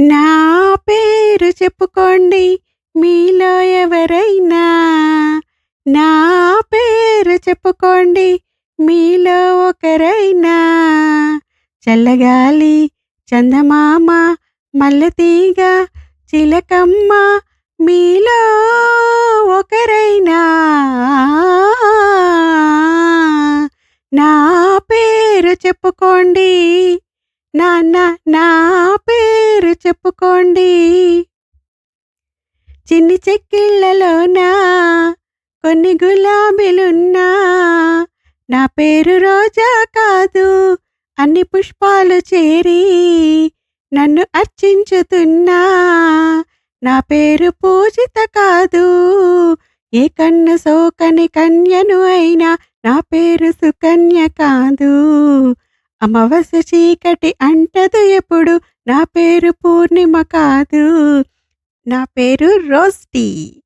నా పేరు చెప్పుకోండి మీలో ఎవరైనా. నా పేరు చెప్పుకోండి మీలో ఒకరైనా. చల్లగాలి చందమామ మల్లెతీగ చిలకమ్మ మీలో ఒకరైనా. నా పేరు చెప్పుకోండి నాన్న నా పేరు చెప్పుకోండి. చిన్ని చెక్కిళ్ళలోనా కొన్ని గులాబీలున్నా. నా పేరు రోజా కాదు అన్ని పుష్పాలు చేరి నన్ను అర్చించుతున్నా. నా పేరు పూజిత కాదు ఏ కన్ను సోకని కన్యను అయినా నా పేరు సుకన్య కాదు. అమావాస్య చీకటి అంటదు ఎప్పుడు. నా పేరు పూర్ణిమ కాదు. నా పేరు రోస్టీ.